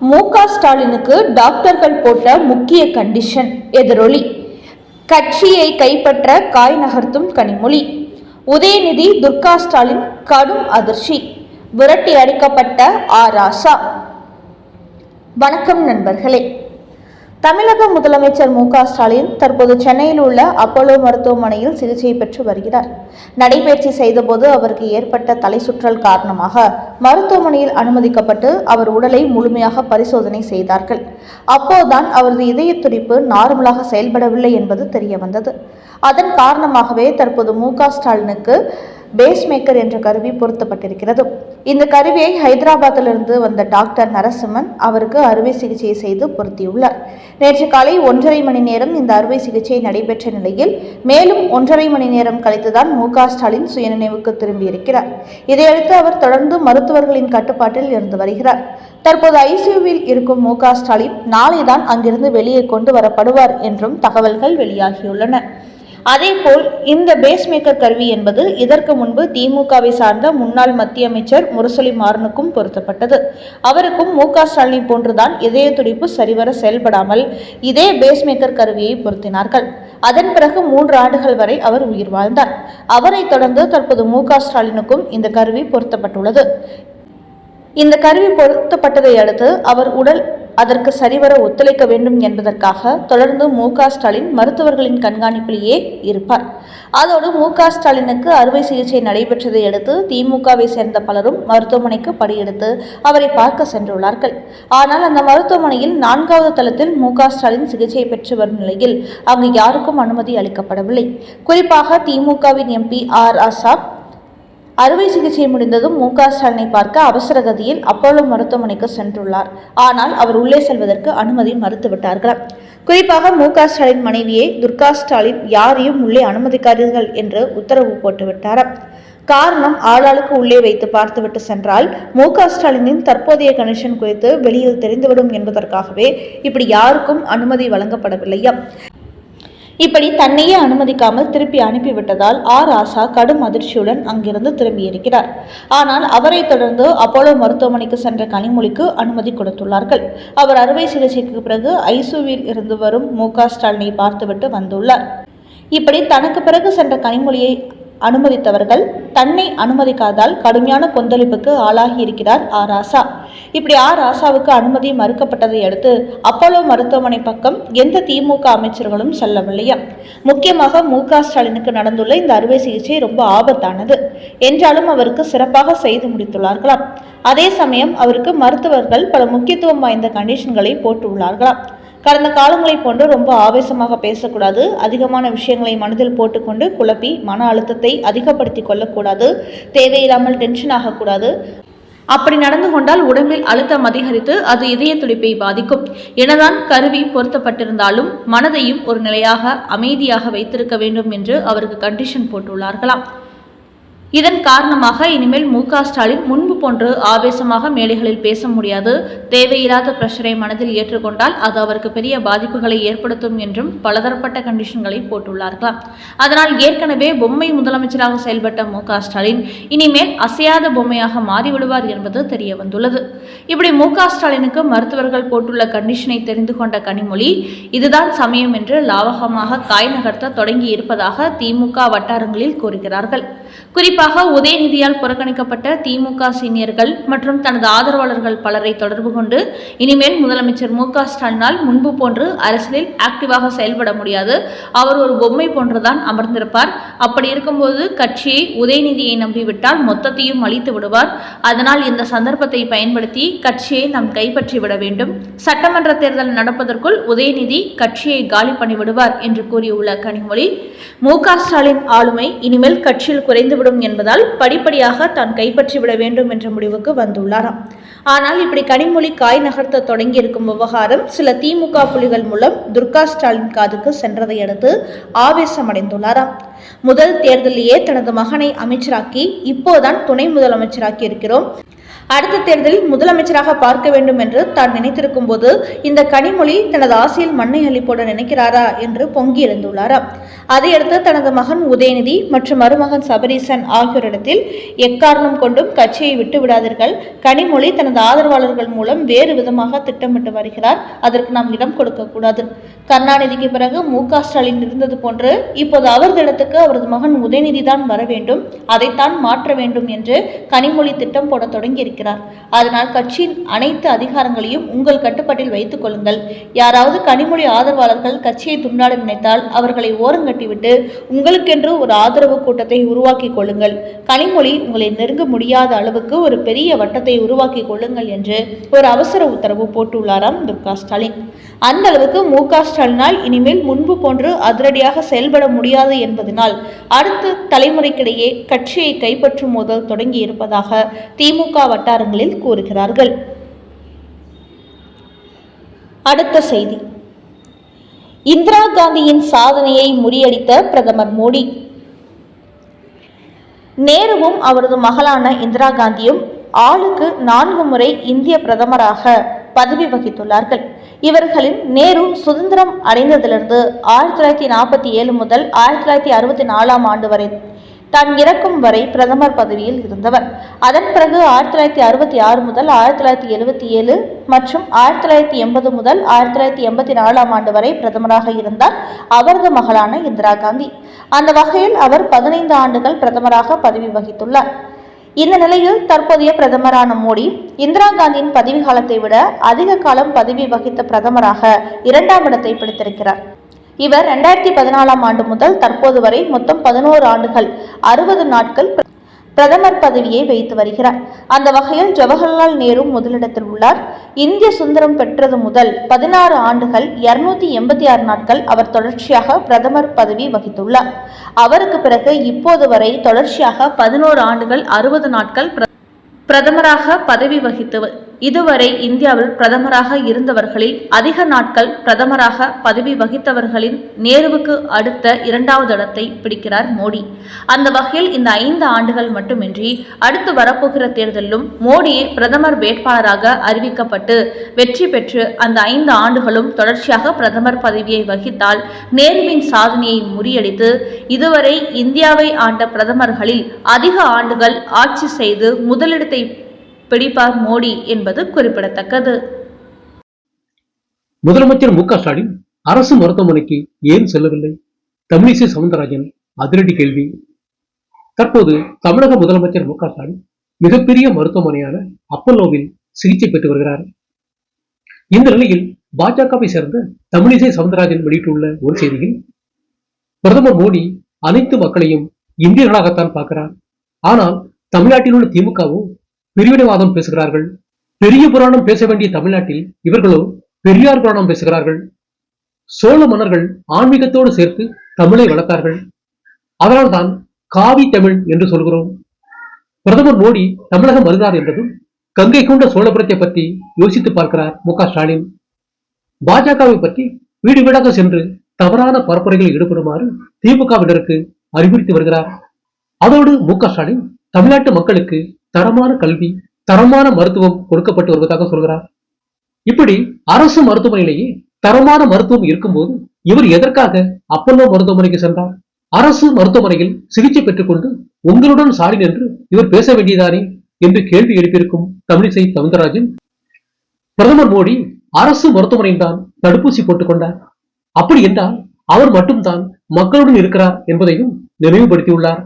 மு க ஸ்டாலினுக்கு டாக்டர்கள் போட்ட முக்கிய கண்டிஷன் எதிரொலி. கட்சியை கைப்பற்ற காய் நகர்த்தும் கனிமொழி. உதயநிதி துர்கா ஸ்டாலின் கடும் அதிர்ச்சி. விரட்டி அடிக்கப்பட்ட ஆ. ராசா. வணக்கம் நண்பர்களே. தமிழக முதலமைச்சர் மு ஸ்டாலின் தற்போது சென்னையில் உள்ள அப்போலோ மருத்துவமனையில் சிகிச்சை பெற்று வருகிறார். நடைபயிற்சி செய்தபோது அவருக்கு ஏற்பட்ட தலை சுற்றல் காரணமாக மருத்துவமனையில் அனுமதிக்கப்பட்டு அவர் உடலை முழுமையாக பரிசோதனை செய்தார்கள். அப்போதுதான் அவரது இதய துடிப்பு நார்மலாக செயல்படவில்லை என்பது தெரிய வந்தது அதன் காரணமாகவே தற்போது மு ஸ்டாலினுக்கு பேஸ் பேஸ்மேக்கர் என்ற கருவி பொருத்தப்பட்டிருக்கிறது. இந்த கருவியை ஹைதராபாத்திலிருந்து வந்த டாக்டர் நரசிம்மன் அவருக்கு அறுவை சிகிச்சை செய்து பொருத்தியுள்ளார். நேற்று காலை ஒன்றரை மணி நேரம் இந்த அறுவை சிகிச்சை நடைபெற்ற நிலையில் மேலும் ஒன்றரை மணி நேரம் கழித்துதான் மு க ஸ்டாலின் சுயநினைவுக்கு திரும்பியிருக்கிறார். இதையடுத்து அவர் தொடர்ந்து மருத்துவர்களின் கட்டுப்பாட்டில் இருந்து வருகிறார். தற்போது ஐசியூவில் இருக்கும் மு க ஸ்டாலின் நாளைதான் அங்கிருந்து வெளியே கொண்டு வரப்படுவார் என்றும் தகவல்கள் வெளியாகியுள்ளன. அதேபோல் இந்த பேஸ்மேக்கர் கருவி என்பது இதற்கு முன்பு திமுகவை சார்ந்த முன்னாள் மத்திய அமைச்சர் முரசொலி மாறனுக்கும் பொருத்தப்பட்டது. அவருக்கும் மு க ஸ்டாலின் போன்றுதான் இதய துடிப்பு சரிவர செயல்படாமல் இதே பேஸ்மேக்கர் கருவியை பொருத்தினார்கள். அதன் பிறகு மூன்று ஆண்டுகள் வரை அவர் உயிர் வாழ்ந்தார். அவரை தொடர்ந்து தற்போது மு க ஸ்டாலினுக்கும் இந்த கருவி பொருத்தப்பட்டுள்ளது. இந்த கருவி பொருத்தப்பட்டதை அடுத்து அவர் உடல் அதற்கு சரிவர ஒத்துழைக்க வேண்டும் என்பதற்காக தொடர்ந்து மு ஸ்டாலின் மருத்துவர்களின் கண்காணிப்பிலேயே இருப்பார். அதோடு மு ஸ்டாலினுக்கு அறுவை சிகிச்சை நடைபெற்றதை அடுத்து திமுகவை சேர்ந்த பலரும் மருத்துவமனைக்கு படியெடுத்து அவரை பார்க்க சென்றுள்ளார்கள். ஆனால் அந்த மருத்துவமனையில் நான்காவது தளத்தில் மு ஸ்டாலின் சிகிச்சை பெற்று வரும் நிலையில் அங்கு யாருக்கும் அனுமதி அளிக்கப்படவில்லை. குறிப்பாக திமுகவின் எம்பி ஆர் ஆசாப் அறுவை சிகிச்சை முடிந்ததும் மு. க. ஸ்டாலினை பார்க்க அவசர கதியில் அப்போலோ மருத்துவமனைக்கு சென்றுள்ளார். ஆனால் அவர் உள்ளே செல்வதற்கு அனுமதி மறுத்துவிட்டார்கள். குறிப்பாக மு. க. ஸ்டாலின் மனைவியை துர்கா ஸ்டாலின் யாரையும் உள்ளே அனுமதிக்காதீர்கள் என்று உத்தரவு போட்டுவிட்டார். காரணம் ஆளாளுக்கு உள்ளே வைத்து பார்த்துவிட்டு சென்றால் மு. க. ஸ்டாலினின் தற்போதைய கனெக்ஷன் குறித்து வெளியில் தெரிந்துவிடும் என்பதற்காகவே இப்படி யாருக்கும் அனுமதி வழங்கப்படவில்லையா? இப்படி தன்னையே அனுமதிக்காமல் திருப்பி அனுப்பிவிட்டதால் ஆர் ஆசா கடும் அதிர்ச்சியுடன் அங்கிருந்து திரும்பியிருக்கிறார். ஆனால் அவரை தொடர்ந்து அப்போலோ மருத்துவமனைக்கு சென்ற கனிமொழிக்கு அனுமதி கொடுத்துள்ளார்கள். அவர் அறுவை சிகிச்சைக்கு பிறகு ஐசுவில் இருந்து வரும் மு க ஸ்டாலினை பார்த்துவிட்டு வந்துள்ளார். இப்படி தனக்கு பிறகு சென்ற கனிமொழியை அனுமதித்தவர்கள் தன்னை அனுமதிக்காதால் கடுமையான கொந்தளிப்புக்கு ஆளாகி இருக்கிறார் ஆ ராசா. இப்படி ஆ ராசாவுக்கு அனுமதி மறுக்கப்பட்டதை அடுத்து அப்போலோ மருத்துவமனை பக்கம் எந்த திமுக அமைச்சர்களும் செல்லவில்லையா? முக்கியமாக மு க ஸ்டாலினுக்கு நடந்துள்ள இந்த அறுவை சிகிச்சை ரொம்ப ஆபத்தானது. என்றாலும் அவருக்கு சிறப்பாக செய்து முடித்துள்ளார்களாம். அதே சமயம் அவருக்கு மருத்துவர்கள் பல முக்கியத்துவம் வாய்ந்த கண்டிஷன்களை போட்டுள்ளார்களாம். கடந்த காலங்களைப் போன்று ரொம்ப ஆவேசமாக பேசக்கூடாது. அதிகமான விஷயங்களை மனதில் போட்டுக்கொண்டு குழப்பி மன அழுத்தத்தை அதிகப்படுத்தி கொள்ளக்கூடாது. தேவையில்லாமல் டென்ஷன் ஆகக்கூடாது. அப்படி நடந்து கொண்டால் உடம்பில் அழுத்தம் அதிகரித்து அது இதய துடிப்பை பாதிக்கும். எனதான் கருவி பொருத்தப்பட்டிருந்தாலும் மனதையும் ஒரு நிலையாக அமைதியாக வைத்திருக்க வேண்டும் என்று அவருக்கு கண்டிஷன் போட்டுள்ளார்களாம். இதன் காரணமாக இனிமேல் மு ஸ்டாலின் முன்பு போன்று ஆவேசமாக மேடைகளில் பேச முடியாது. தேவையில்லாத பிரஷரை மனதில் ஏற்றுக்கொண்டால் அது அவருக்கு பெரிய பாதிப்புகளை ஏற்படுத்தும் என்றும் பலதரப்பட்ட கண்டிஷன்களை போட்டுள்ளார்களாம் அதனால் ஏற்கனவே பொம்மை முதலமைச்சராக செயல்பட்ட மு ஸ்டாலின் இனிமேல் அசையாத பொம்மையாக மாறிவிடுவார் என்பது தெரிய வந்துள்ளது இப்படி மு க ஸ்டாலினுக்கு மருத்துவர்கள் போட்டுள்ள கண்டிஷனை தெரிந்து கொண்ட கனிமொழி இதுதான் சமயம் என்று லாவகமாக காய் நகர்த்த தொடங்கி இருப்பதாக திமுக வட்டாரங்களில் கூறுகிறார்கள். குறிப்பாக உதயநிதியால் புறக்கணிக்கப்பட்ட திமுக சீனியர்கள் மற்றும் தனது ஆதரவாளர்கள் பலரை தொடர்பு கொண்டு இனிமேல் முதலமைச்சர் மு க ஸ்டாலினால் முன்பு போன்று அரசியலில் ஆக்டிவாக செயல்பட முடியாது. அவர் ஒரு பொம்மை போன்றுதான் அமர்ந்திருப்பார். அப்படி இருக்கும்போது கட்சியை உதயநிதியை நம்பிவிட்டால் மொத்தத்தையும் அழித்து விடுவார். அதனால் இந்த சந்தர்ப்பத்தை பயன்படுத்தி கட்சியை நாம் கைப்பற்றி விட வேண்டும். சட்டமன்ற தேர்தல் நடப்பதற்குள் உதயநிதி கட்சியை காலி பண்ணிவிடுவார் என்று கூறியுள்ள கனிமொழி மு ஸ்டாலின் ஆளுமை இனிமேல் கட்சியில் குறைந்துவிடும் என்பதால் படிப்படியாக தான் கைப்பற்றிவிட வேண்டும் என்ற முடிவுக்கு வந்துள்ளாராம். ஆனால் இப்படி கனிமொழி காய் நகர்த்த தொடங்கியிருக்கும் விவகாரம் சில திமுக புலிகள் மூலம் துர்கா ஸ்டாலின் காதுக்கு சென்றதை அடுத்து ஆவேசமடைந்துள்ளாராம். முதல் தேர்தலிலேயே தனது மகனை அமைச்சராக்கி இப்போதான் துணை முதலமைச்சராக்கி இருக்கிறோம். அடுத்த தேர்தலில் முதலமைச்சராக பார்க்க வேண்டும் என்று தான் நினைத்திருக்கும் போது இந்த கனிமொழி தனது ஆசையில் மண்ணை அள்ளி போட நினைக்கிறாரா என்று பொங்கி எழுந்துள்ளாராம். அதையடுத்து தனது மகன் உதயநிதி மற்றும் மருமகன் சபரீசன் ஆகியோரிடத்தில் எக்காரணம் கொண்டும் கட்சியை விட்டு விடாதீர்கள். கனிமொழி தனது ஆதரவாளர்கள் மூலம் வேறு விதமாக திட்டமிட்டு வருகிறார். அதற்கு நாம் இடம் கொடுக்க கூடாது. கருணாநிதிக்கு பிறகு மு க ஸ்டாலின் இருந்தது போன்று இப்போது அவரது இடத்துக்கு அவரது மகன் உதயநிதி தான் வர வேண்டும். அதைத்தான் மாற்ற வேண்டும் என்று கனிமொழி திட்டம் போட தொடங்கியிருக்கிறார். அதனால் கட்சியின் அனைத்து அதிகாரங்களையும் உங்கள் கட்டுப்பாட்டில் வைத்துக் கொள்ளுங்கள். யாராவது கனிமொழி ஆதரவாளர்கள் கட்சியை துண்டாட நினைத்தால் அவர்களை ஓரங்கட்டிவிட்டு உங்களுக்கென்று ஒரு ஆதரவு கூட்டத்தை உருவாக்கி கொள்ளுங்கள். கனிமொழி உங்களை நெருங்க முடியாத அளவுக்கு ஒரு பெரிய வட்டத்தை உருவாக்கி கொள்ளுங்கள் என்று ஒரு அவசர உத்தரவு போட்டுள்ளாராம் துர்கா ஸ்டாலின். அந்த அளவுக்கு மு க ஸ்டாலினால் இனிமேல் முன்பு போன்று அதிரடியாக செயல்பட முடியாது என்பதனால் அடுத்த தலைமுறைக்கிடையே கட்சியை கைப்பற்றும் மோதல் தொடங்கி இருப்பதாக திமுக வட்டாரங்களில் கூறுகிறார்கள். அடுத்த செய்தி. இந்திரா காந்தியின் சாதனையை முறியடித்த பிரதமர் மோடி. நேருவும் அவரது மகளான இந்திரா காந்தியும் ஆளுக்கு நான்கு முறை இந்திய பிரதமராக பதவி வகித்துள்ளார்கள். இவர்களின் நேரு சுதந்திரம் அடைந்ததிலிருந்து ஆயிரத்தி தொள்ளாயிரத்தி நாற்பத்தி ஏழு முதல் ஆயிரத்தி தொள்ளாயிரத்தி அறுபத்தி நாலாம் ஆண்டு வரை தான் இறக்கும் வரை பிரதமர் பதவியில் இருந்தவர். அதன் பிறகு ஆயிரத்தி தொள்ளாயிரத்தி அறுபத்தி ஆறு முதல் ஆயிரத்தி தொள்ளாயிரத்தி எழுபத்தி ஏழு மற்றும் ஆயிரத்தி தொள்ளாயிரத்தி எண்பது முதல் ஆயிரத்தி தொள்ளாயிரத்தி எண்பத்தி நாலாம் ஆண்டு வரை பிரதமராக இருந்தார் அவரது மகளான இந்திரா காந்தி. அந்த வகையில் அவர் பதினைந்து ஆண்டுகள் பிரதமராக பதவி வகித்துள்ளார். இந்த நிலையில் தற்போதைய பிரதமரான மோடி இந்திரா காந்தியின் பதவி காலத்தை விட அதிக காலம் பதவி வகித்த பிரதமராக இரண்டாம் இடத்தை பிடித்திருக்கிறார். இவர் இரண்டாயிரத்தி பதினாலாம் ஆண்டு முதல் தற்போது வரை மொத்தம் பதினோரு ஆண்டுகள் அறுபது நாட்கள் பிரதமர் பதவியை வைத்து வருகிறார். அந்த வகையில் ஜவஹர்லால் நேரு முதலிடத்தில் உள்ளார். இந்திய சுந்தரம் பெற்றது முதல் பதினாறு ஆண்டுகள் இருநூத்தி எண்பத்தி ஆறு நாட்கள் அவர் தொடர்ச்சியாக பிரதமர் பதவி வகித்துள்ளார். அவருக்கு பிறகு இப்போது வரை தொடர்ச்சியாக பதினோரு ஆண்டுகள் அறுபது நாட்கள் பிரதமராக பதவி வகித்து இதுவரை இந்தியாவில் பிரதமராக இருந்தவர்களில் அதிக நாட்கள் பிரதமராக பதவி வகித்தவர்களின் நேருவுக்கு அடுத்த இரண்டாவது இடத்தை பிடிக்கிறார் மோடி. அந்த வகையில் இந்த ஐந்து ஆண்டுகள் மட்டுமின்றி அடுத்து வரப்போகிற தேர்தலிலும் மோடியே பிரதமர் வேட்பாளராக அறிவிக்கப்பட்டு வெற்றி பெற்று அந்த ஐந்து ஆண்டுகளும் தொடர்ச்சியாக பிரதமர் பதவியை வகித்தால் நேருவின் சாதனையை முறியடித்து இதுவரை இந்தியாவை ஆண்ட பிரதமர்களில் அதிக ஆண்டுகள் ஆட்சி செய்து முதலிடத்தை பிடிப்பார் மோடி என்பது குறிப்பிடத்தக்கது. முதலமைச்சர் மு க ஸ்டாலின் அரசு மருத்துவமனைக்கு ஏன் செல்லவில்லை? தமிழிசை சவுந்தரராஜன் அதிரடி கேள்வி. தற்போது தமிழக முதலமைச்சர் மு க ஸ்டாலின் மிகப்பெரிய மருத்துவமனையான அப்பல்லோவில் சிகிச்சை பெற்று வருகிறார். இந்த நிலையில் பாஜகவை சேர்ந்த தமிழிசை சவுந்தரராஜன் வெளியிட்டுள்ள ஒரு செய்தியில் பிரதமர் மோடி அனைத்து மக்களையும் இந்தியர்களாகத்தான் பார்க்கிறார். ஆனால் தமிழ்நாட்டில் உள்ள திமுகவும் பிரிவினைவாதம் பேசுகிறார்கள். பெரிய புராணம் பேச வேண்டிய தமிழ்நாட்டில் இவர்களோ பெரியார் புராணம் பேசுகிறார்கள். சோழ மன்னர்கள் ஆன்மீகத்தோடு சேர்த்து தமிழை வளர்த்தார்கள். அதனால்தான் காவி தமிழ் என்று சொல்கிறோம். பிரதமர் மோடி தமிழகம் வருகிறார் என்றதும் கங்கை கொண்ட சோழபுரத்தை பற்றி யோசித்து பார்க்கிறார் மு க ஸ்டாலின். பாஜகவை பற்றி வீடு வீடாக சென்று தவறான பரப்புரைகளில் ஈடுபடுமாறு திமுகவினருக்கு அறிவுறுத்தி வருகிறார். அதோடு மு க ஸ்டாலின் தமிழ்நாட்டு மக்களுக்கு தரமான கல்வி தரமான மருத்துவம் கொடுக்கப்பட்டு வருவதாக சொல்கிறார். இப்படி அரசு மருத்துவமனையிலேயே தரமான மருத்துவம் இருக்கும்போது இவர் எதற்காக அப்பல்லோ மருத்துவமனைக்கு சென்றார்? அரசு மருத்துவமனையில் சிகிச்சை பெற்றுக்கொண்டு உங்களுடன் சாடி நின்று இவர் பேச வேண்டியதானே என்று கேள்வி எழுப்பியிருக்கும் தமிழிசை சவுந்தரராஜன் பிரதமர் மோடி அரசு மருத்துவமனையில் தான் தடுப்பூசி போட்டுக் கொண்டார். அப்படி என்றால் அவர் மட்டும்தான் மக்களுடன் இருக்கிறார் என்பதையும் நினைவுபடுத்தியுள்ளார்.